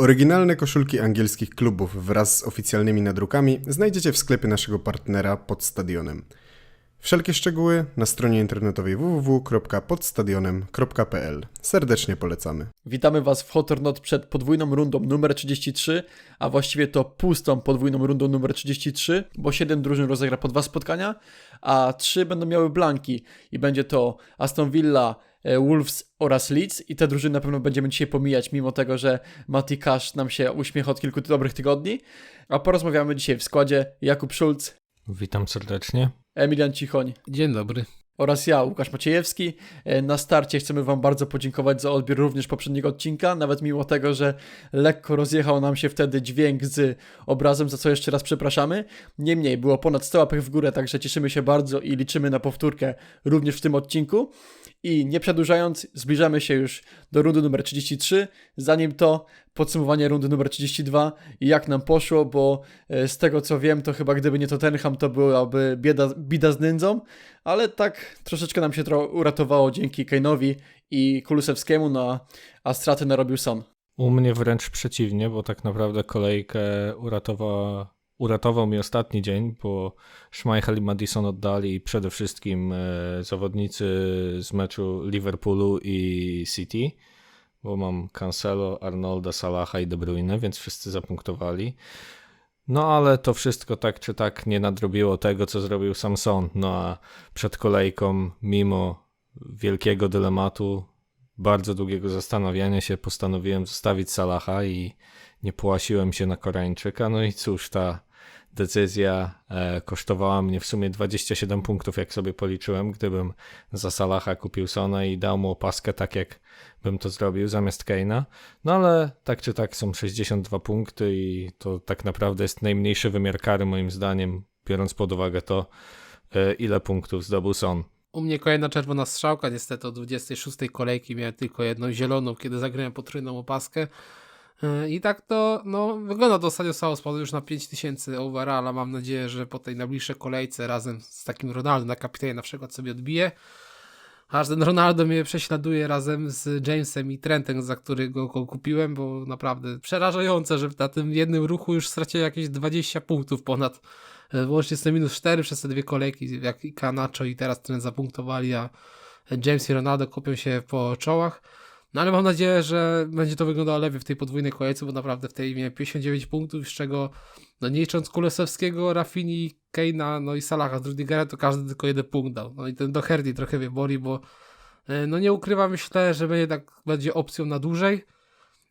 Oryginalne koszulki angielskich klubów wraz z oficjalnymi nadrukami znajdziecie w sklepie naszego partnera pod stadionem. Wszelkie szczegóły na stronie internetowej www.podstadionem.pl. Serdecznie polecamy. Witamy Was w Hot or Not przed podwójną rundą numer 33, a właściwie to pustą podwójną rundą numer 33, bo 7 drużyn rozegra po dwa spotkania, a 3 będą miały blanki i będzie to Aston Villa, Wolves oraz Leeds i te drużyny na pewno będziemy dzisiaj pomijać, mimo tego, że Mati Cash nam się uśmiecha od kilku dobrych tygodni, a porozmawiamy dzisiaj w składzie Jakub Schulz, Witam serdecznie. Emilian Cichoń Dzień dobry. oraz ja, Łukasz Maciejewski. E, Na starcie chcemy Wam bardzo podziękować za odbiór również poprzedniego odcinka, nawet mimo tego, że lekko rozjechał nam się wtedy dźwięk z obrazem, za co jeszcze raz przepraszamy. Niemniej było ponad 100 łapek w górę, także cieszymy się bardzo i liczymy na powtórkę również w tym odcinku. I nie przedłużając, zbliżamy się już do rundy numer 33. Zanim to, podsumowanie rundy numer 32 i jak nam poszło, bo e, z tego co wiem, to chyba gdyby nie Tottenham, to byłaby bieda, bida z nędzą, ale tak troszeczkę nam się tro- uratowało dzięki Kane'owi i Kulusewskiemu, no, a straty narobił Son. U mnie wręcz przeciwnie, bo tak naprawdę kolejkę uratowała, uratował mi ostatni dzień, bo Schmeichel i Madison oddali przede wszystkim e, zawodnicy z meczu Liverpoolu i City, bo mam Cancelo, Arnolda, Salaha i De Bruyne, więc wszyscy zapunktowali. No ale to wszystko tak czy tak nie nadrobiło tego, co zrobił Samson. No a przed kolejką, mimo wielkiego dylematu, bardzo długiego zastanawiania się, postanowiłem zostawić Salaha i nie płasiłem się na Koreańczyka. No i cóż, ta decyzja e, kosztowała mnie w sumie 27 punktów, jak sobie policzyłem, gdybym za Salaha kupił Sona i dał mu opaskę tak, jak bym to zrobił zamiast Keina. No ale tak czy tak są 62 punkty i to tak naprawdę jest najmniejszy wymiar kary moim zdaniem, biorąc pod uwagę to, e, ile punktów zdobył Son. U mnie kolejna czerwona strzałka, niestety od 26 kolejki miałem tylko jedną zieloną, kiedy zagrałem potrójną opaskę. Yy, I tak to no, wygląda to ostatnio samo spadło już na 5000 overalla. Mam nadzieję, że po tej najbliższej kolejce razem z takim Ronaldo na kapitanie na przykład sobie odbije. Aż ten Ronaldo mnie prześladuje razem z Jamesem i Trentem, za którego go kupiłem, bo naprawdę przerażające, że na tym jednym ruchu już straciłem jakieś 20 punktów ponad. E, Łącznie z minus 4 przez te dwie kolejki, jak i Canacho i teraz ten zapunktowali, a James i Ronaldo kopią się po czołach. No ale mam nadzieję, że będzie to wyglądało lepiej w tej podwójnej kolejce, bo naprawdę w tej miałem 59 punktów, z czego no nie licząc Kulesowskiego, Rafini, Keina, no i Salaha z Rudigera, to każdy tylko jeden punkt dał. No i ten Doherty trochę mnie boli, bo e, no nie ukrywam, myślę, że będzie tak będzie opcją na dłużej.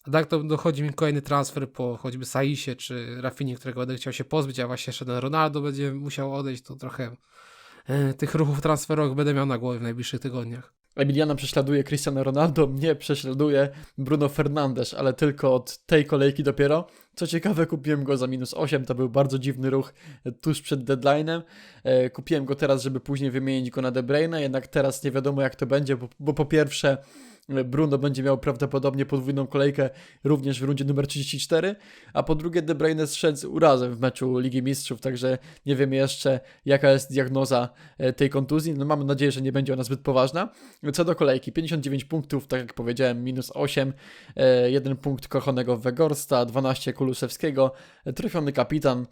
A tak to dochodzi mi kolejny transfer po choćby Saisie czy Rafinie, którego będę chciał się pozbyć, a właśnie jeszcze ten Ronaldo będzie musiał odejść, to trochę e, tych ruchów transferowych będę miał na głowie w najbliższych tygodniach. Emiliana prześladuje Cristiano Ronaldo, mnie prześladuje Bruno Fernandes, ale tylko od tej kolejki dopiero. Co ciekawe, kupiłem go za minus 8, to był bardzo dziwny ruch tuż przed deadline'em. E, kupiłem go teraz, żeby później wymienić go na De Bruyne, jednak teraz nie wiadomo jak to będzie, bo, bo po pierwsze Bruno będzie miał prawdopodobnie podwójną kolejkę również w rundzie numer 34, a po drugie De Bruyne zszedł z urazem w meczu Ligi Mistrzów, także nie wiemy jeszcze jaka jest diagnoza e, tej kontuzji. No mamy nadzieję, że nie będzie ona zbyt poważna. Co do kolejki, 59 punktów, tak jak powiedziałem, minus 8, e, 1 punkt kochanego Wegorsta, 12 Kulusewskiego, e, trafiony kapitan,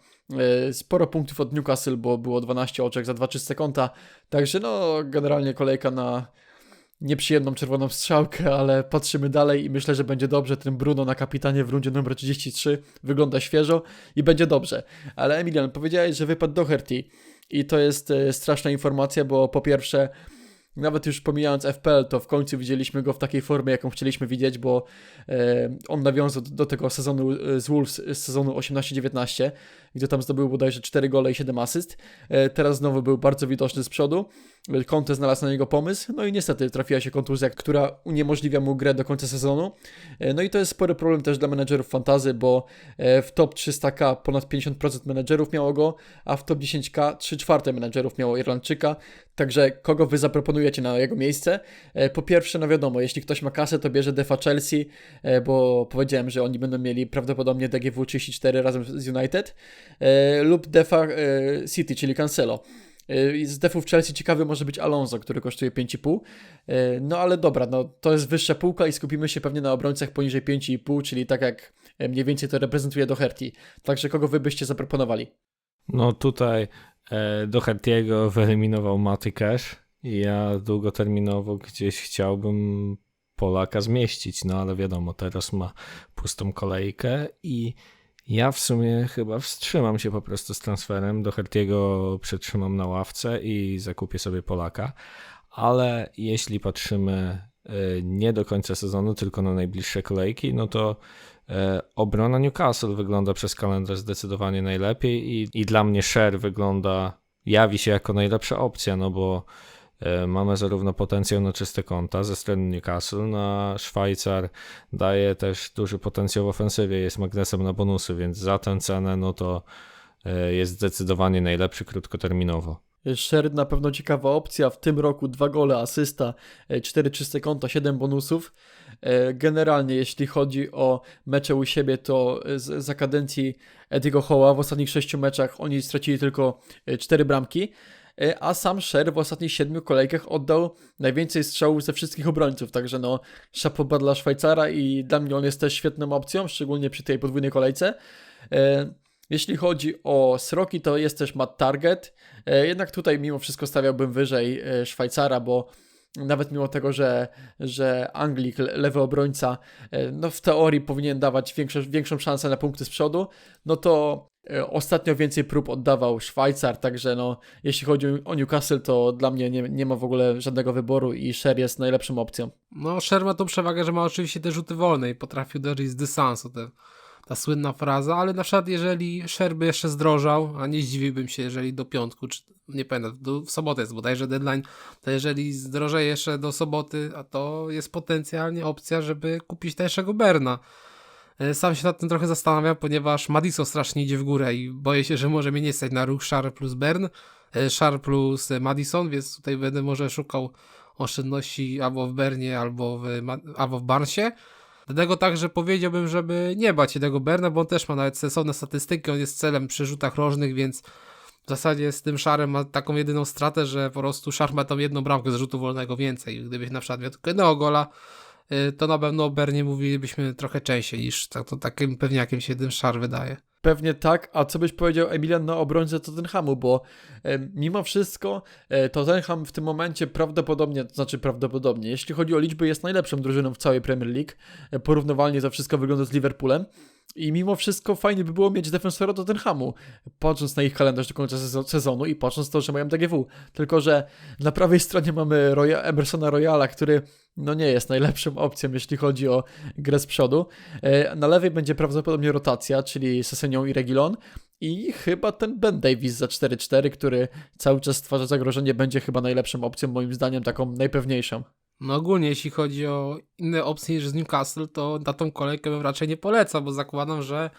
e, sporo punktów od Newcastle, bo było 12 oczek za 2 czyste konta, także no generalnie kolejka na nieprzyjemną czerwoną strzałkę, ale patrzymy dalej i myślę, że będzie dobrze. Ten Bruno na kapitanie w rundzie numer 33 wygląda świeżo i będzie dobrze. Ale Emilian, powiedziałeś, że wypadł Doherty i to jest e, straszna informacja, bo po pierwsze nawet już pomijając FPL, to w końcu widzieliśmy go w takiej formie, jaką chcieliśmy widzieć, bo e, on nawiązał do, tego sezonu e, z Wolves z sezonu 18-19, gdzie tam zdobył bodajże 4 gole i 7 asyst. E, teraz znowu był bardzo widoczny z przodu. E, Conte znalazł na niego pomysł, no i niestety trafiła się kontuzja, która uniemożliwia mu grę do końca sezonu. E, No i to jest spory problem też dla menedżerów fantazy, bo w top 300k ponad 50% menedżerów miało go, a w top 10k 3 czwarte menedżerów miało Irlandczyka. Także kogo wy zaproponujecie na jego miejsce? Po pierwsze, no wiadomo, jeśli ktoś ma kasę, to bierze defa Chelsea, bo powiedziałem, że oni będą mieli prawdopodobnie DGW 34 razem z United, lub defa e, City, czyli Cancelo. Y, Z defów Chelsea ciekawy może być Alonso, który kosztuje 5,5. Y, No ale dobra, no to jest wyższa półka i skupimy się pewnie na obrońcach poniżej 5,5, czyli tak jak e, mniej więcej to reprezentuje Doherty. Także kogo wy byście zaproponowali? No tutaj e, Doherty'ego wyeliminował Matty Cash i ja długoterminowo gdzieś chciałbym Polaka zmieścić, no ale wiadomo, teraz ma pustą kolejkę i ja w sumie chyba wstrzymam się po prostu z transferem. Doherty'ego przetrzymam na ławce i zakupię sobie Polaka, ale jeśli patrzymy e, nie do końca sezonu, tylko na najbliższe kolejki, no to E, Obrona Newcastle wygląda przez kalendarz zdecydowanie najlepiej i, i dla mnie Sher wygląda, jawi się jako najlepsza opcja, no bo mamy zarówno potencjał na czyste konta ze strony Newcastle, no a Szwajcar daje też duży potencjał w ofensywie, jest magnesem na bonusy, więc za tę cenę no to e, jest zdecydowanie najlepszy krótkoterminowo. Sher na pewno ciekawa opcja. W tym roku dwa gole, asysta, 4 czyste konta, 7 bonusów. E, Generalnie, jeśli chodzi o mecze u siebie, to z, za kadencji Ediego Hoła w ostatnich 6 meczach oni stracili tylko 4 bramki. E, A sam Sher w ostatnich 7 kolejkach oddał najwięcej strzałów ze wszystkich obrońców. Także no, szapoba dla Szwajcara i dla mnie on jest też świetną opcją, szczególnie przy tej podwójnej kolejce. E, Jeśli chodzi o sroki, to jest też Matt Target. E, Jednak tutaj mimo wszystko stawiałbym wyżej Szwajcara, bo nawet mimo tego, że, że Anglik, le- lewy obrońca, no w teorii powinien dawać większą, większą szansę na punkty z przodu, no to ostatnio więcej prób oddawał Szwajcar, także no jeśli chodzi o Newcastle, to dla mnie nie, nie ma w ogóle żadnego wyboru i Sher jest najlepszą opcją. No, Sher ma tą przewagę, że ma oczywiście te rzuty wolne i potrafił uderzyć z dystansu, te, ta słynna fraza, ale na przykład jeżeli Sher by jeszcze zdrożał, a nie zdziwiłbym się, jeżeli do piątku, czy nie pamiętam, do, w sobotę jest bodajże deadline, to jeżeli zdrożeje jeszcze do soboty, a to jest potencjalnie opcja, żeby kupić tańszego Berna. E, Sam się nad tym trochę zastanawiam, ponieważ Madison strasznie idzie w górę i boję się, że może mnie nie stać na ruch Shar plus Bern, e, Shar plus e, Madison, więc tutaj będę może szukał oszczędności albo w Bernie, albo w, albo w Barnsie. Dlatego także powiedziałbym, żeby nie bać się tego Berna, bo on też ma nawet sensowne statystyki, on jest celem przy rzutach rożnych, więc w zasadzie z tym Szarem ma taką jedyną stratę, że po prostu Szar ma tą jedną bramkę z rzutu wolnego więcej. Gdybyś na przykład miał tylko jednego gola, to na pewno o Bernie mówilibyśmy trochę częściej niż tak, to takim pewniakiem się ten Szar wydaje. Pewnie tak, a co byś powiedział Emilian na obrońcę Tottenhamu, bo e, mimo wszystko e, Tottenham w tym momencie prawdopodobnie, to znaczy prawdopodobnie, jeśli chodzi o liczby jest najlepszą drużyną w całej Premier League, e, porównywalnie to wszystko wygląda z Liverpoolem i mimo wszystko fajnie by było mieć defensora Tottenhamu, patrząc na ich kalendarz do końca sezo- sezonu i patrząc to, że mają DGW, tylko że na prawej stronie mamy Roya, Emersona Royala, który no nie jest najlepszą opcją, jeśli chodzi o grę z przodu. E, Na lewej będzie prawdopodobnie rotacja, czyli Sesenią i Regilon. I chyba ten Ben Davis za 4-4, który cały czas stwarza zagrożenie, będzie chyba najlepszą opcją, moim zdaniem, taką najpewniejszą. No ogólnie jeśli chodzi o inne opcje niż z Newcastle, to na tą kolejkę bym raczej nie polecał, bo zakładam, że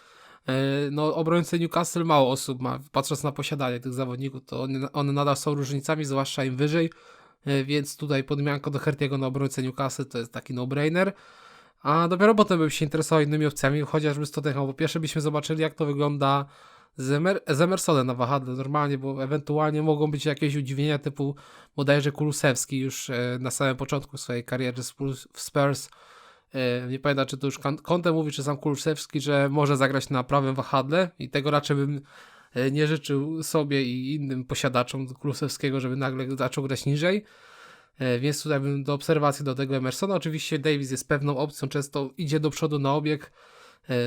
e, no, obrońcy Newcastle mało osób ma, patrząc na posiadanie tych zawodników, to one, one nadal są różnicami, zwłaszcza im wyżej, e, więc tutaj podmianko do Hertiego na obrońcę Newcastle to jest taki no-brainer. A dopiero potem bym się interesował innymi opcjami, chociażby z Tottenham. Po pierwsze byśmy zobaczyli, jak to wygląda z, Emer z Emersonem na wahadle normalnie, bo ewentualnie mogą być jakieś udziwienia typu bodajże Kulusewski już e, na samym początku swojej kariery w Spurs. E, nie pamiętam, czy to już Conte mówi, czy sam Kulusewski, że może zagrać na prawym wahadle i tego raczej bym e, nie życzył sobie i innym posiadaczom Kulusewskiego, żeby nagle zaczął grać niżej. Więc tutaj bym do obserwacji do tego Emersona. Oczywiście Davis jest pewną opcją, często idzie do przodu na obieg,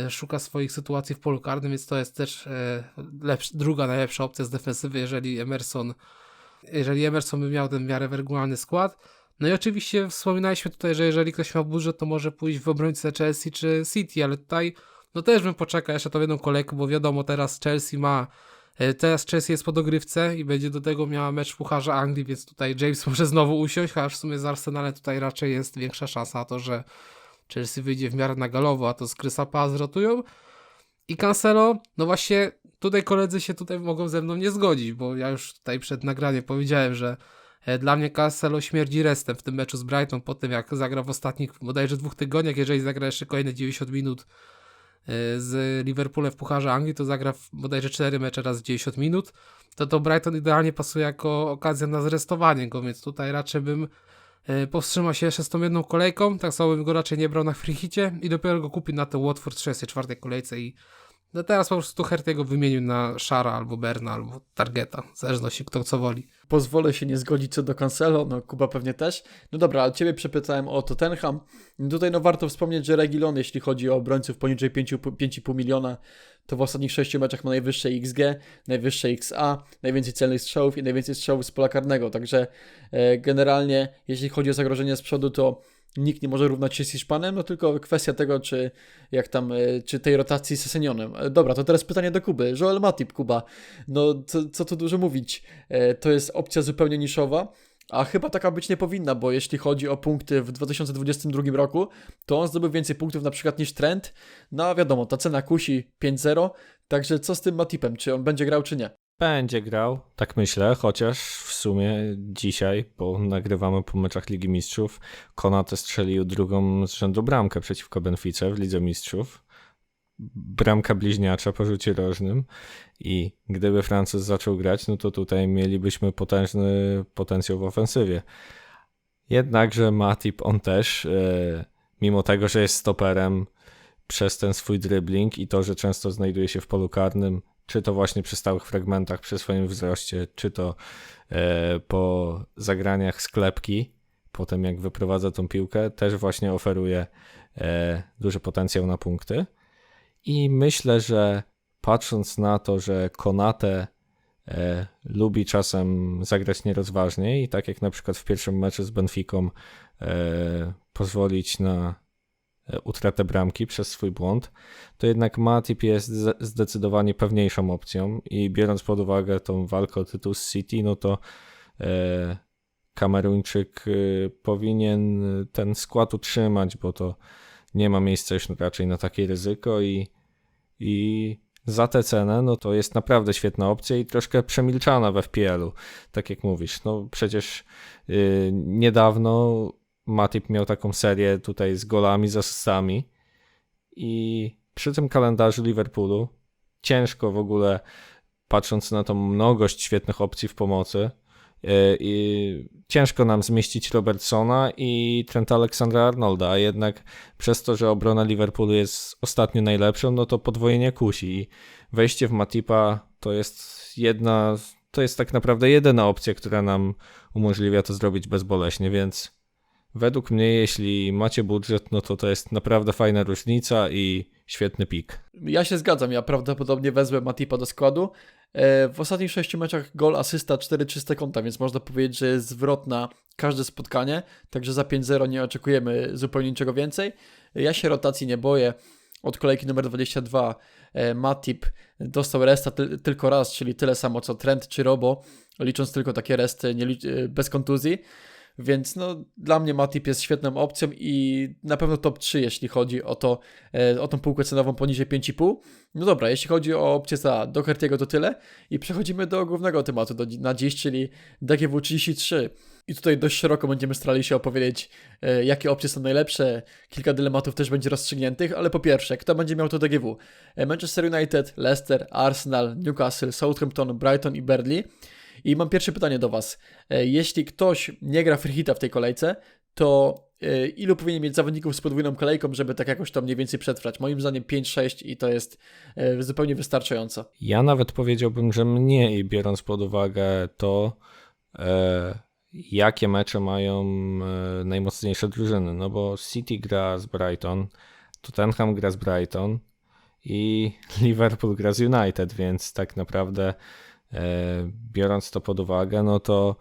szuka swoich sytuacji w polu karnym, więc to jest też e, druga najlepsza opcja z defensywy, jeżeli Emerson jeżeli Emerson by miał ten miarę regularny skład. No i oczywiście wspominaliśmy tutaj, że jeżeli ktoś ma budżet, to może pójść w obrońcę Chelsea czy City, ale tutaj no też bym poczekał jeszcze tą jedną kolejkę, bo wiadomo, teraz Chelsea ma e, Teraz Chelsea jest po dogrywce i będzie do tego miała mecz w Pucharze Anglii, więc tutaj James może znowu usiąść, chociaż w sumie z Arsenalem tutaj raczej jest większa szansa na to, że Chelsea wyjdzie w miarę na galowo, a to z Krysa Paz rotują. I Cancelo, no właśnie tutaj koledzy się tutaj mogą ze mną nie zgodzić, bo ja już tutaj przed nagraniem powiedziałem, że e, dla mnie Cancelo śmierdzi restem w tym meczu z Brighton po tym jak zagra w ostatnich bodajże dwóch tygodniach, jeżeli zagra jeszcze kolejne 90 minut z Liverpoolem w Pucharze Anglii, to zagra bodajże 4 mecze raz w 90 minut, to to Brighton idealnie pasuje jako okazja na zrestowanie go, więc tutaj raczej bym e, powstrzymał się jeszcze z tą jedną kolejką, tak samo bym go raczej nie brał na freehicie i dopiero go kupił na te Watford w 34 kolejce i no teraz po prostu Hertiego wymienił na Szara albo Berna albo Targeta, w zależności kto co woli. Pozwolę się nie zgodzić co do Cancelo, no Kuba pewnie też. No dobra, ale Ciebie przepytałem o Tottenham. Tutaj no warto wspomnieć, że Regilon, jeśli chodzi o obrońców poniżej 5 5,5 miliona, to w ostatnich 6 meczach ma najwyższe XG, najwyższe XA, najwięcej celnych strzałów i najwięcej strzałów z pola karnego. Także e, generalnie, jeśli chodzi o zagrożenie z przodu, to nikt nie może równać się z Hiszpanem, no tylko kwestia tego, czy jak tam, e, czy tej rotacji z Sesenionem. E, Dobra, to teraz pytanie do Kuby. Joel Matip, Kuba. No, co, co tu dużo mówić. E, To jest opcja zupełnie niszowa. A chyba taka być nie powinna, bo jeśli chodzi o punkty w 2022 roku, to on zdobył więcej punktów na przykład niż Trent. No a wiadomo, ta cena kusi 5-0, także co z tym Matipem? Czy on będzie grał, czy nie? Będzie grał, tak myślę, chociaż w sumie dzisiaj, bo nagrywamy po meczach Ligi Mistrzów, Konate strzelił drugą z rzędu bramkę przeciwko Benfice w Lidze Mistrzów. Bramka bliźniacza po rzucie rożnym i gdyby Francuz zaczął grać, no to tutaj mielibyśmy potężny potencjał w ofensywie. Jednakże Matip on też, e, mimo tego, że jest stoperem, przez ten swój dribbling i to, że często znajduje się w polu karnym, czy to właśnie przy stałych fragmentach, przy swoim wzroście, czy to e, po zagraniach sklepki, potem jak wyprowadza tą piłkę, też właśnie oferuje e, duży potencjał na punkty. I myślę, że patrząc na to, że Konate e, lubi czasem zagrać nierozważnie i tak jak na przykład w pierwszym meczu z Benficą e, pozwolić na utratę bramki przez swój błąd, to jednak Matip jest zdecydowanie pewniejszą opcją i biorąc pod uwagę tą walkę o tytuł z City, no to e, Kameruńczyk e, powinien ten skład utrzymać, bo to nie ma miejsca już raczej na takie ryzyko i, i za tę cenę, no to jest naprawdę świetna opcja i troszkę przemilczana w FPL-u, tak jak mówisz. No przecież y, niedawno Matip miał taką serię tutaj z golami, z asystami i przy tym kalendarzu Liverpoolu ciężko w ogóle, patrząc na tą mnogość świetnych opcji w pomocy, y, i ciężko nam zmieścić Robertsona i Trenta Alexandra-Arnolda, a jednak przez to, że obrona Liverpoolu jest ostatnio najlepszą, no to podwojenie kusi i wejście w Matipa to jest jedna, to jest tak naprawdę jedyna opcja, która nam umożliwia to zrobić bezboleśnie, więc według mnie, jeśli macie budżet, no to to jest naprawdę fajna różnica i świetny pik. Ja się zgadzam, ja prawdopodobnie wezmę Matipa do składu. E, W ostatnich sześciu meczach gol, asysta, 4 czyste konta, więc można powiedzieć, że jest zwrot na każde spotkanie, także za 5-0 nie oczekujemy zupełnie niczego więcej. Ja się rotacji nie boję. Od kolejki numer 22 e, Matip dostał resta ty- tylko raz, czyli tyle samo co Trent czy Robo, licząc tylko takie resty e, bez kontuzji. Więc no, dla mnie Matip jest świetną opcją i na pewno top 3, jeśli chodzi o to, e, o tą półkę cenową poniżej 5,5. No dobra, jeśli chodzi o opcję za Doherty'ego to tyle i przechodzimy do głównego tematu do, na dziś, czyli DGW 33. I tutaj dość szeroko będziemy starali się opowiedzieć, e, jakie opcje są najlepsze. Kilka dylematów też będzie rozstrzygniętych, ale po pierwsze, kto będzie miał to DGW? E, Manchester United, Leicester, Arsenal, Newcastle, Southampton, Brighton i Burnley. I mam pierwsze pytanie do Was. E, Jeśli ktoś nie gra freehita w tej kolejce, to e, ilu powinien mieć zawodników z podwójną kolejką, żeby tak jakoś to mniej więcej przetrwać? Moim zdaniem 5-6 i to jest e, zupełnie wystarczająco. Ja nawet powiedziałbym, że mniej, biorąc pod uwagę to, jakie mecze mają najmocniejsze drużyny. No bo City gra z Brighton, Tottenham gra z Brighton i Liverpool gra z United, więc tak naprawdę biorąc to pod uwagę, no to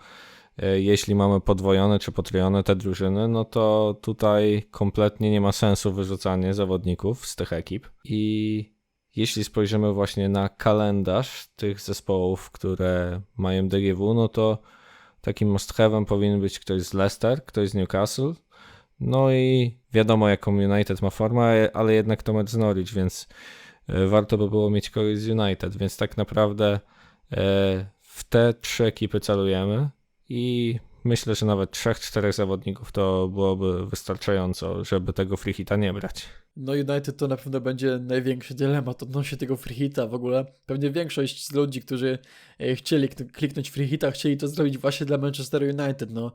e, jeśli mamy podwojone czy potrojone te drużyny, no to tutaj kompletnie nie ma sensu wyrzucanie zawodników z tych ekip. I jeśli spojrzymy właśnie na kalendarz tych zespołów, które mają DGW, no to takim must have'em powinien być ktoś z Leicester, ktoś z Newcastle. No i wiadomo, jaką United ma formę, ale jednak to mecz z Norwich, więc e, warto by było mieć kogoś z United, więc tak naprawdę e, w te trzy ekipy celujemy i myślę, że nawet trzech, czterech zawodników to byłoby wystarczająco, żeby tego free hita nie brać. No United to na pewno będzie największy dylemat odnośnie tego free hita w ogóle. Pewnie większość z ludzi, którzy e, chcieli kn- kliknąć free hita, chcieli to zrobić właśnie dla Manchester United, no.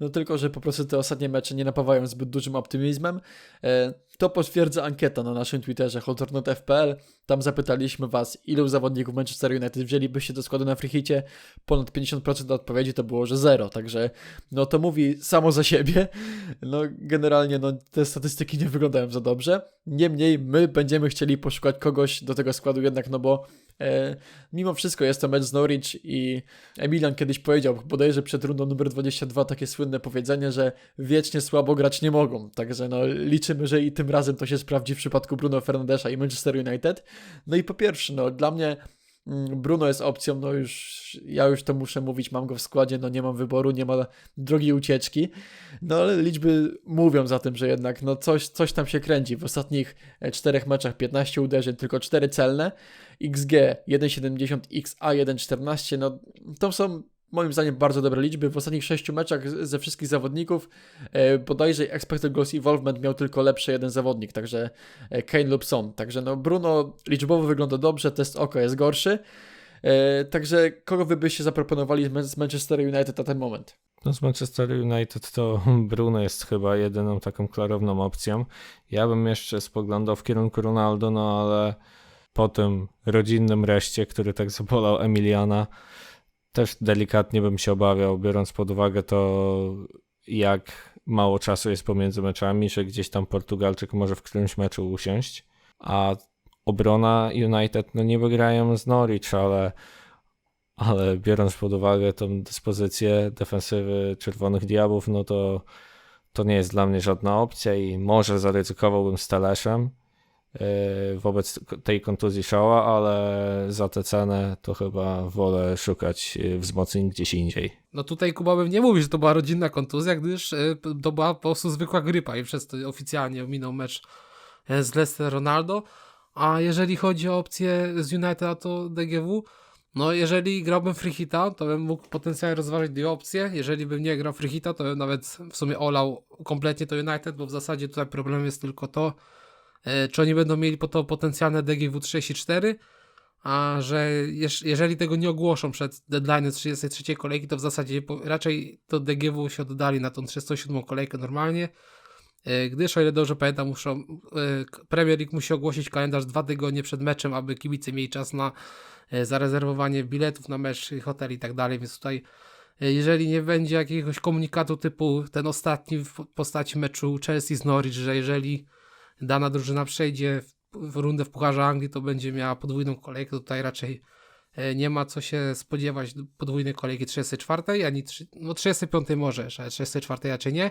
No tylko, że po prostu te ostatnie mecze nie napawają zbyt dużym optymizmem. E, to potwierdza ankieta na naszym Twitterze hotornot.fpl. Tam zapytaliśmy Was, ilu zawodników Manchester United wzięlibyście do składu na free hicie. Ponad 50% odpowiedzi to było, że zero, także no to mówi samo za siebie. No generalnie no, te statystyki nie wyglądają za dobrze. Niemniej my będziemy chcieli poszukać kogoś do tego składu jednak, no bo e, mimo wszystko jest to mecz z Norwich i Emilian kiedyś powiedział, bodajże przed rundą numer 22 takie słynne powiedzenie, że wiecznie słabo grać nie mogą. Także no liczymy, że i tym razem to się sprawdzi w przypadku Bruno Fernandesza i Manchester United. No i po pierwsze, no dla mnie Bruno jest opcją, no już ja już to muszę mówić, mam go w składzie, no nie mam wyboru, nie ma drogiej ucieczki. No ale liczby mówią za tym, że jednak no coś, coś tam się kręci. W ostatnich e, czterech meczach 15 uderzeń, tylko 4 celne. XG 1,70, XA 1,14, no to są moim zdaniem bardzo dobre liczby. W ostatnich 6 meczach ze wszystkich zawodników e, bodajże expected goals involvement miał tylko lepszy jeden zawodnik, także e, Kane lub Son. Także no Bruno liczbowo wygląda dobrze, test oko jest gorszy. E, także kogo wy byście zaproponowali z Manchester United na ten moment? No z Manchester United to Bruno jest chyba jedyną taką klarowną opcją. Ja bym jeszcze spoglądał w kierunku Ronaldo, no ale po tym rodzinnym reszcie, który tak zabolał Emiliana, też delikatnie bym się obawiał, biorąc pod uwagę to, jak mało czasu jest pomiędzy meczami, że gdzieś tam Portugalczyk może w którymś meczu usiąść, a obrona United, no nie wygrają z Norwich, ale ale biorąc pod uwagę tą dyspozycję defensywy Czerwonych Diabłów, no to to nie jest dla mnie żadna opcja i może zaryzykowałbym z Teleszem wobec k- tej kontuzji Shaw'a, ale za tę cenę to chyba wolę szukać yy, wzmocnień gdzieś indziej. No tutaj Kuba bym nie mówił, że to była rodzinna kontuzja, gdyż e, to była po prostu zwykła grypa i przez to oficjalnie minął mecz e, z Leicester Ronaldo. A jeżeli chodzi o opcję z United, to DGW, no jeżeli grałbym free hita, to bym mógł potencjalnie rozważyć dwie opcje. Jeżeli bym nie grał free hita, to bym nawet w sumie olał kompletnie to United, bo w zasadzie tutaj problem jest tylko to, e, czy oni będą mieli po to potencjalne DGW 34, a że jeż, jeżeli tego nie ogłoszą przed deadline 33 kolejki, to w zasadzie raczej to DGW się oddali na tą 37 kolejkę normalnie, e, gdyż o ile dobrze pamiętam, muszą, e, Premier League musi ogłosić kalendarz dwa tygodnie przed meczem, aby kibice mieli czas na e, zarezerwowanie biletów na mecz, hotel i tak dalej, więc tutaj e, jeżeli nie będzie jakiegoś komunikatu typu ten ostatni w postaci meczu Chelsea z Norwich, że jeżeli dana drużyna przejdzie w, w rundę w Pucharze Anglii, to będzie miała podwójną kolejkę. Tutaj raczej e, nie ma co się spodziewać podwójnej kolejki 34, ani trzy- no 35 może, ale 34 raczej nie.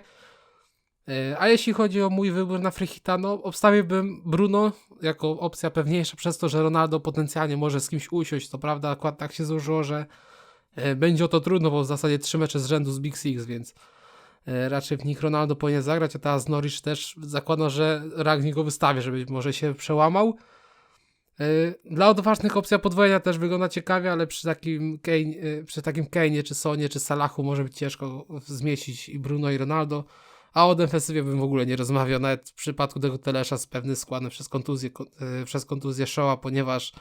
E, A jeśli chodzi o mój wybór na Frechita, no obstawiłbym Bruno jako opcja pewniejsza przez to, że Ronaldo potencjalnie może z kimś usiąść. To prawda, akurat tak się złożyło, że e, będzie o to trudno, bo w zasadzie trzy mecze z rzędu z Big Six, więc raczej w nich Ronaldo powinien zagrać, a teraz Norwich też zakłada, że Ragnik go wystawi, żeby może się przełamał. E, Dla odważnych opcja podwojenia też wygląda ciekawie, ale przy takim Kane, e, przy takim Kane'ie, czy Sonie, czy Salachu może być ciężko zmieścić i Bruno i Ronaldo. A o defensywie bym w ogóle nie rozmawiał, nawet w przypadku tego Telesza z pewnym składem przez kontuzję, kon- e, przez kontuzję Shaw'a, ponieważ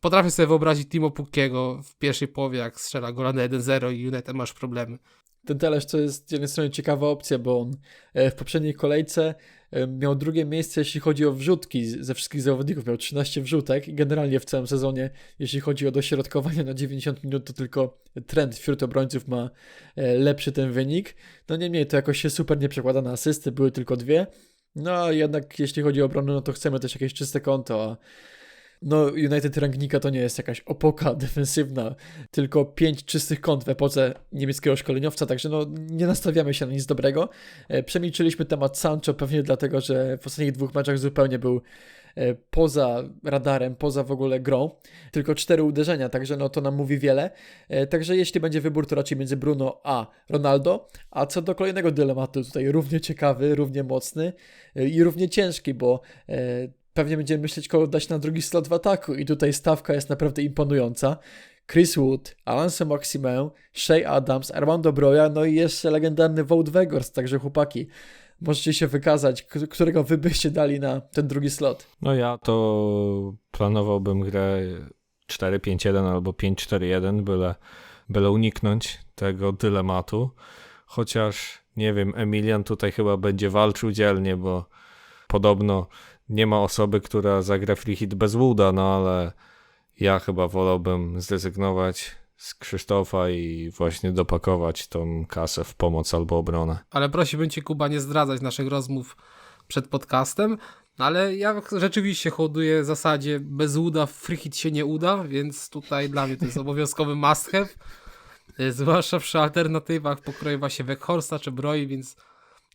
potrafię sobie wyobrazić Timo Pukkiego w pierwszej połowie, jak strzela gola na 1-0 i United masz problemy. Ten Telesz to jest z jednej strony ciekawa opcja, bo on e, w poprzedniej kolejce e, miał drugie miejsce, jeśli chodzi o wrzutki ze wszystkich zawodników. Miał 13 wrzutek i generalnie w całym sezonie, jeśli chodzi o dośrodkowanie na 90 minut, to tylko trend wśród obrońców ma e, lepszy ten wynik. No niemniej to jakoś się super nie przekłada na asysty, były tylko dwie. No jednak jeśli chodzi o obronę, no to chcemy też jakieś czyste konto, a no United Rangnika to nie jest jakaś opoka defensywna, tylko pięć czystych kąt w epoce niemieckiego szkoleniowca, także no nie nastawiamy się na nic dobrego. E, Przemilczyliśmy temat Sancho pewnie dlatego, że w ostatnich dwóch meczach zupełnie był e, poza radarem, poza w ogóle grą. Tylko cztery uderzenia, także no to nam mówi wiele. E, Także jeśli będzie wybór, to raczej między Bruno a Ronaldo. A co do kolejnego dylematu, tutaj równie ciekawy, równie mocny i równie ciężki, bo pewnie będziemy myśleć, kogo dać na drugi slot w ataku i tutaj stawka jest naprawdę imponująca. Chris Wood, Alan Maximin, Shea Adams, Armando Broja, no i jeszcze legendarny Wout Weghorst, także chłopaki. możecie się wykazać, którego wy byście dali na ten drugi slot. No ja to planowałbym grę 4-5-1 albo 5-4-1, byle, byle uniknąć tego dylematu. Chociaż nie wiem, Emilian tutaj chyba będzie walczył dzielnie, bo podobno nie ma osoby, która zagra free hit bez Wooda, no ale ja chyba wolałbym zrezygnować z Krzysztofa i właśnie dopakować tą kasę w pomoc albo obronę. Ale prosiłbym cię, Kuba, nie zdradzać naszych rozmów przed podcastem. Ale ja rzeczywiście hołduję w zasadzie bez uda, free hit się nie uda, więc tutaj dla mnie to jest obowiązkowy must have. Y, Zwłaszcza przy alternatywach pokroju właśnie Weghorsta czy Broi, więc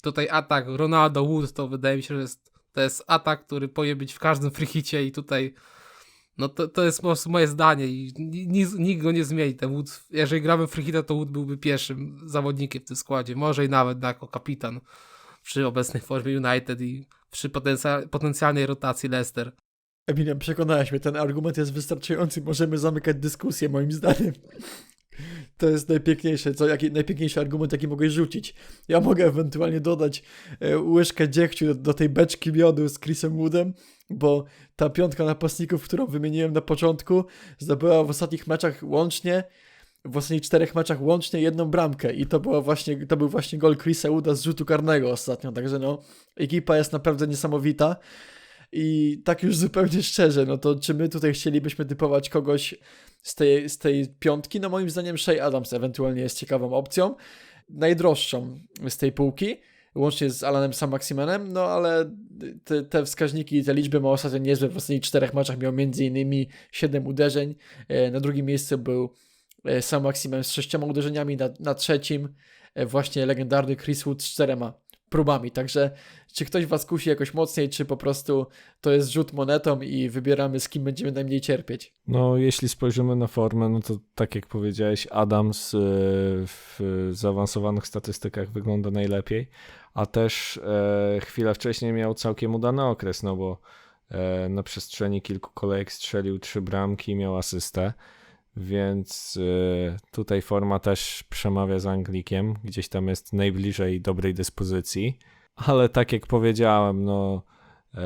tutaj atak Ronaldo Wood to wydaje mi się, że jest, to jest atak, który powinien być w każdym free hicie i tutaj no to, to jest moje zdanie i ni- nikt, go nie zmieni. Ten Wood, jeżeli gramy w free hita, to Wood byłby pierwszym zawodnikiem w tym składzie, może i nawet jako kapitan przy obecnej formie United i przy potencja- potencjalnej rotacji Leicester. Emilian, przekonałeś mnie, ten argument jest wystarczający, możemy zamykać dyskusję moim zdaniem. To jest najpiękniejsze, co, jaki, najpiękniejszy argument, jaki mogę rzucić. Ja mogę ewentualnie dodać e, łyżkę dziegciu do, do tej beczki miodu z Chrisem Woodem, bo ta piątka napastników, którą wymieniłem na początku, zdobyła w ostatnich meczach łącznie, w ostatnich czterech meczach łącznie jedną bramkę i to, była właśnie, to był właśnie gol Chrisa Wooda z rzutu karnego ostatnio, także no, ekipa jest naprawdę niesamowita. I tak już zupełnie szczerze, no to czy my tutaj chcielibyśmy typować kogoś z tej, z tej piątki? No moim zdaniem Shea Adams ewentualnie jest ciekawą opcją. Najdroższą z tej półki, łącznie z Alanem Samaximanem, no ale te, te wskaźniki i te liczby ma ostatnio niezłe. W ostatnich czterech meczach miał m.in. 7 uderzeń. E, Na drugim miejscu był e, Sam Maximan z sześcioma uderzeniami, na, na trzecim e, właśnie legendarny Chris Wood z czterema próbami. Także czy ktoś was kusi jakoś mocniej, czy po prostu to jest rzut monetą i wybieramy z kim będziemy najmniej cierpieć. No, jeśli spojrzymy na formę, no to tak jak powiedziałeś, Adams e, w zaawansowanych statystykach wygląda najlepiej, a też e, chwilę wcześniej miał całkiem udany okres, no bo e, na przestrzeni kilku kolejek strzelił trzy bramki i miał asystę, więc e, tutaj forma też przemawia z Anglikiem, gdzieś tam jest najbliżej dobrej dyspozycji, ale tak jak powiedziałem, no e,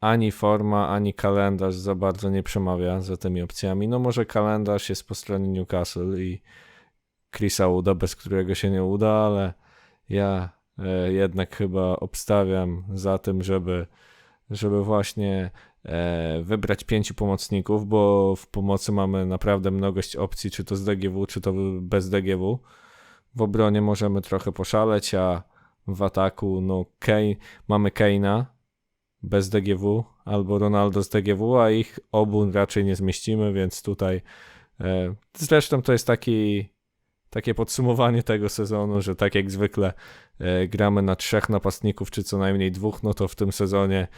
ani forma, ani kalendarz za bardzo nie przemawia za tymi opcjami. No może kalendarz jest po stronie Newcastle i Chrisa uda, bez którego się nie uda, ale ja e, jednak chyba obstawiam za tym, żeby, żeby właśnie wybrać pięciu pomocników, bo w pomocy mamy naprawdę mnogość opcji, czy to z DGW, czy to bez DGW. W obronie możemy trochę poszaleć, a w ataku no Kane, mamy Kane'a, bez DGW albo Ronaldo z DGW, a ich obu raczej nie zmieścimy, więc tutaj e, zresztą to jest taki takie podsumowanie tego sezonu, że tak jak zwykle e, gramy na trzech napastników, czy co najmniej dwóch, no to w tym sezonie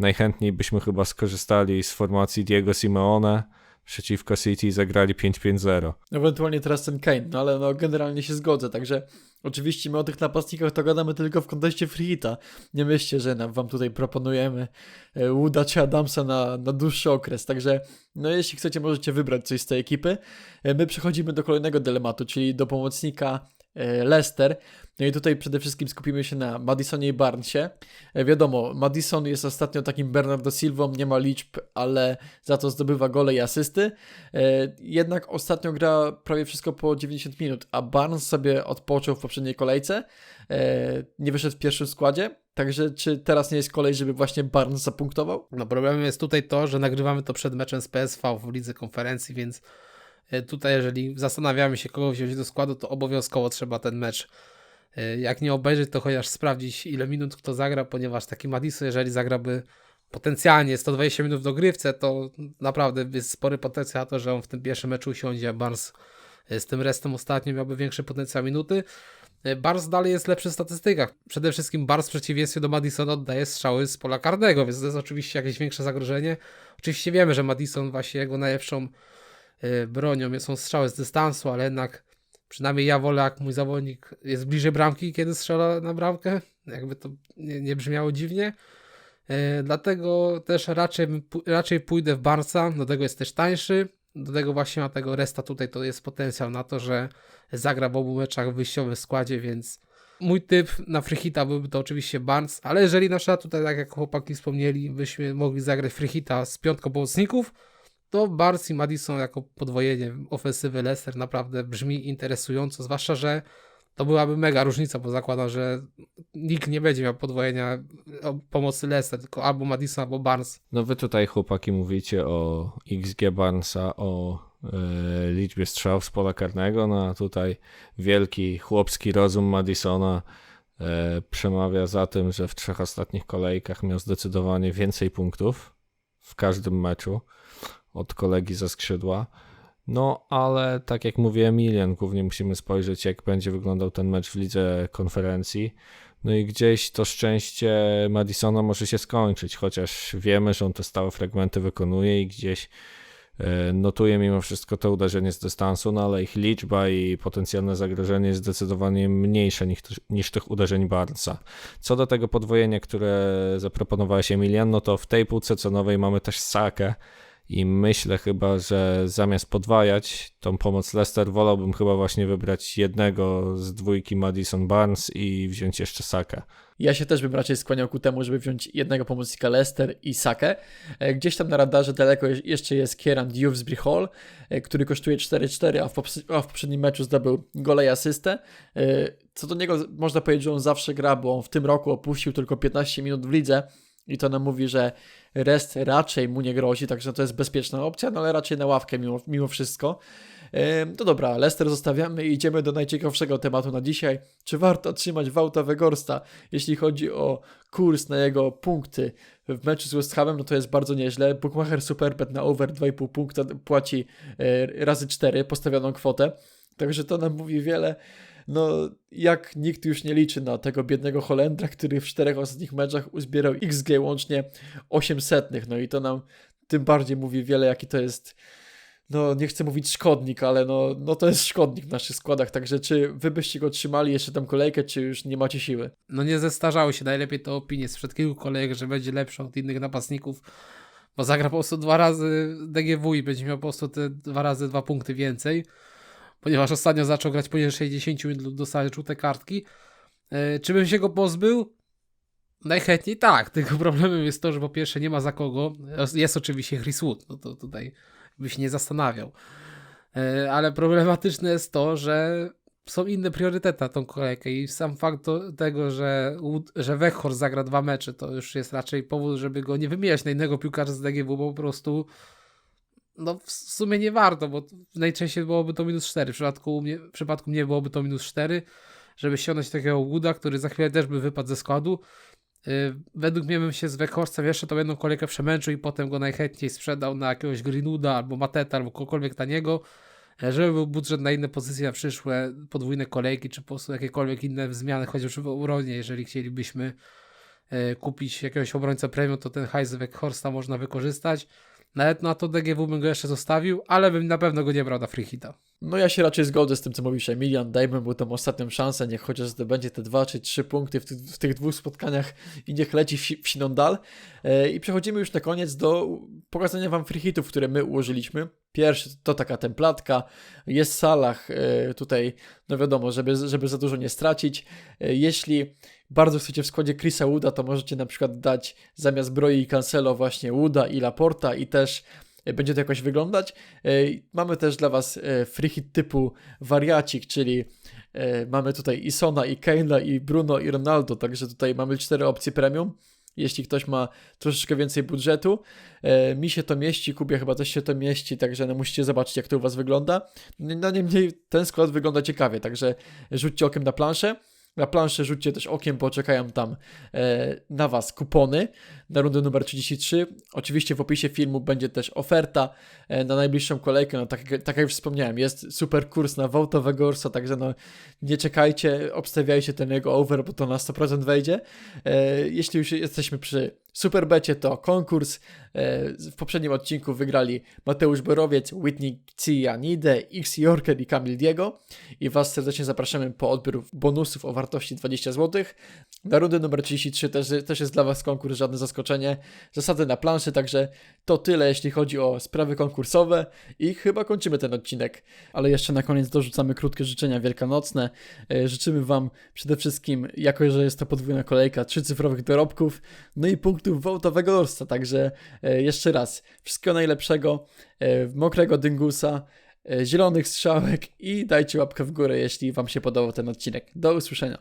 najchętniej byśmy chyba skorzystali z formacji Diego Simeone przeciwko City zagrali 5-5-0. Ewentualnie teraz ten Kane, no ale no generalnie się zgodzę, także oczywiście my o tych napastnikach to gadamy tylko w kontekście free hita. Nie myślcie, że nam wam tutaj proponujemy e, Wooda czy Adamsa na, na dłuższy okres, także no jeśli chcecie możecie wybrać coś z tej ekipy. E, My przechodzimy do kolejnego dylematu, czyli do pomocnika Leicester. No i tutaj przede wszystkim skupimy się na Madisonie i Barnesie. E, Wiadomo, Madison jest ostatnio takim Bernardo Silvą, nie ma liczb, ale za to zdobywa gole i asysty. E, Jednak ostatnio gra prawie wszystko po 90 minut, a Barnes sobie odpoczął w poprzedniej kolejce. E, Nie wyszedł w pierwszym składzie. Także czy teraz nie jest kolej, żeby właśnie Barnes zapunktował? No problemem jest tutaj to, że nagrywamy to przed meczem z PSV w lidze konferencji, więc e, tutaj jeżeli zastanawiamy się kogo wziąć do składu, to obowiązkowo trzeba ten mecz e, jak nie obejrzeć, to chociaż sprawdzić ile minut kto zagra, ponieważ taki Madison, jeżeli zagraby potencjalnie 120 minut w dogrywce, to naprawdę jest spory potencjał to, że on w tym pierwszym meczu usiądzie, a Barnes e, z tym restem ostatnio miałby większy potencjał minuty. E, Barnes dalej jest lepszy w statystykach. Przede wszystkim Barnes w przeciwieństwie do Madisona oddaje strzały z pola karnego, więc to jest oczywiście jakieś większe zagrożenie. Oczywiście wiemy, że Madison właśnie jego najlepszą e, bronią są strzały z dystansu, ale jednak przynajmniej ja wolę, jak mój zawodnik jest bliżej bramki, kiedy strzela na bramkę. Jakby to nie, nie brzmiało dziwnie. E, Dlatego też raczej, raczej pójdę w Barca, do tego jest też tańszy. Do tego właśnie ma tego resta tutaj, to jest potencjał na to, że zagra w obu meczach w wyjściowym składzie, więc mój typ na Freehita byłby to oczywiście Barnes, ale jeżeli na przykład tutaj, tak jak chłopaki wspomnieli, byśmy mogli zagrać Freehita z piątką pomocników, to Barnes i Madison jako podwojenie ofensywy Leicester naprawdę brzmi interesująco, zwłaszcza, że to byłaby mega różnica, bo zakładam, że nikt nie będzie miał podwojenia o pomocy Leicester, tylko albo Madison, albo Barnes. No wy tutaj chłopaki mówicie o XG Barnesa, o e, liczbie strzałów z pola karnego, no a tutaj wielki chłopski rozum Madisona e, przemawia za tym, że w trzech ostatnich kolejkach miał zdecydowanie więcej punktów w każdym meczu od kolegi ze skrzydła. No, ale tak jak mówi Emilian, głównie musimy spojrzeć, jak będzie wyglądał ten mecz w lidze konferencji. No i gdzieś to szczęście Madisona może się skończyć, chociaż wiemy, że on te stałe fragmenty wykonuje i gdzieś e, notuje mimo wszystko to uderzenie z dystansu, no ale ich liczba i potencjalne zagrożenie jest zdecydowanie mniejsze niż, niż tych uderzeń Barnesa. Co do tego podwojenia, które zaproponowałeś Emilian, no to w tej półce cenowej mamy też Sakę, i myślę chyba, że zamiast podwajać tą pomoc Leicester, wolałbym chyba właśnie wybrać jednego z dwójki Madison Barnes i wziąć jeszcze Sakę. Ja się też bym raczej skłaniał ku temu, żeby wziąć jednego pomocnika Leicester i Sakę. E, Gdzieś tam na radarze daleko je- jeszcze jest Kieran Dewsbury Hall, e, który kosztuje 4-4, a a w poprzednim meczu zdobył gola i asystę. E, Co do niego można powiedzieć, że on zawsze gra, bo on w tym roku opuścił tylko 15 minut w lidze i to nam mówi, że rest raczej mu nie grozi, także to jest bezpieczna opcja, no ale raczej na ławkę mimo, mimo wszystko. To dobra, Leicester zostawiamy i idziemy do najciekawszego tematu na dzisiaj. Czy warto trzymać Wouta Wegorsta, jeśli chodzi o kurs na jego punkty w meczu z West Hamem, no to jest bardzo nieźle. Bookmacher Superbet na over 2,5 punkta płaci e, razy 4 postawioną kwotę, także to nam mówi wiele. No, jak nikt już nie liczy na tego biednego Holendra, który w czterech ostatnich meczach uzbierał XG łącznie 800. No i to nam tym bardziej mówi wiele, jaki to jest no nie chcę mówić szkodnik, ale no, no to jest szkodnik w naszych składach, także czy wy byście go trzymali jeszcze tam kolejkę, czy już nie macie siły? no nie zestarzały się najlepiej te opinie sprzed kilku kolejek, że będzie lepszy od innych napastników, bo zagra po prostu dwa razy DGW i będzie miał po prostu te dwa razy dwa punkty więcej, ponieważ ostatnio zaczął grać poniżej 60 minut lub dostaje żółte kartki. E, czy bym się go pozbył? Najchętniej tak, tylko problemem jest to, że po pierwsze nie ma za kogo, jest oczywiście Chris Wood, no to tutaj by się nie zastanawiał, E, ale problematyczne jest to, że są inne priorytety na tą kolejkę i sam fakt to, tego, że, że Weghorst zagra dwa mecze, to już jest raczej powód, żeby go nie wymieniać na innego piłkarza z DGW, bo po prostu no w sumie nie warto, bo najczęściej byłoby to minus 4, w przypadku mnie, w przypadku mnie byłoby to minus 4, żeby ściągnąć takiego Wooda, który za chwilę też by wypadł ze składu. Yy, według mnie bym się z Weghorstem jeszcze tą jedną kolejkę przemęczył i potem go najchętniej sprzedał na jakiegoś Greenwooda albo Mateta albo kogokolwiek taniego, e, żeby był budżet na inne pozycje na przyszłe podwójne kolejki, czy po prostu jakiekolwiek inne zmiany, chociażby w obronie, jeżeli chcielibyśmy e, kupić jakiegoś obrońcę premium, to ten hajs z Weghorsta można wykorzystać. Nawet na to DGW bym go jeszcze zostawił, ale bym na pewno go nie brał na free hita. No ja się raczej zgodzę z tym, co mówisz Emilian, dajmy mu tą ostatnią szansę, niech chociaż zdobędzie te dwa czy trzy punkty w, ty, w tych dwóch spotkaniach i niech leci w, si- w siną dal. E, I przechodzimy już na koniec do pokazania wam free hitów, które my ułożyliśmy. Pierwszy to taka templatka, jest salach e, tutaj, no wiadomo, żeby, żeby za dużo nie stracić. E, jeśli bardzo chcecie w składzie Chrisa Wooda, to możecie na przykład dać zamiast Broi i Cancelo właśnie Wooda i Laporta i też e, będzie to jakoś wyglądać. Mamy też dla Was free hit typu wariacik, czyli mamy tutaj Isona, i Kane'a, i Bruno, i Ronaldo, także tutaj mamy cztery opcje premium. Jeśli ktoś ma troszeczkę więcej budżetu, e, mi się to mieści, Kubie chyba też się to mieści, także no musicie zobaczyć jak to u Was wygląda. No niemniej ten skład wygląda ciekawie, także rzućcie okiem na planszę. Na planszę rzućcie też okiem, bo czekają tam e, na Was kupony na rundę numer 33. Oczywiście w opisie filmu będzie też oferta e, na najbliższą kolejkę. No, tak, tak jak już wspomniałem, jest super kurs na Wołtowego Gorsa, także no, nie czekajcie, obstawiajcie ten jego over, bo to na 100% wejdzie. E, jeśli już jesteśmy przy Superbecie, to konkurs. E, w poprzednim odcinku wygrali Mateusz Borowiec, Whitney Cianide, X Jorker i Kamil Diego. I Was serdecznie zapraszamy po odbiór bonusów o wartości 20 zł. Na rundę numer 33 też, też jest dla Was konkurs, żadne zaskoczenie. Zasady na planszy, także to tyle, jeśli chodzi o sprawy konkursowe i chyba kończymy ten odcinek. Ale jeszcze na koniec dorzucamy krótkie życzenia wielkanocne. E, Życzymy Wam przede wszystkim, jako że jest to podwójna kolejka, trzycyfrowych dorobków, no i punktów wołtowego lorstwa. Także e, jeszcze raz, wszystkiego najlepszego, e, mokrego dyngusa, zielonych strzałek i dajcie łapkę w górę, jeśli Wam się podobał ten odcinek. Do usłyszenia.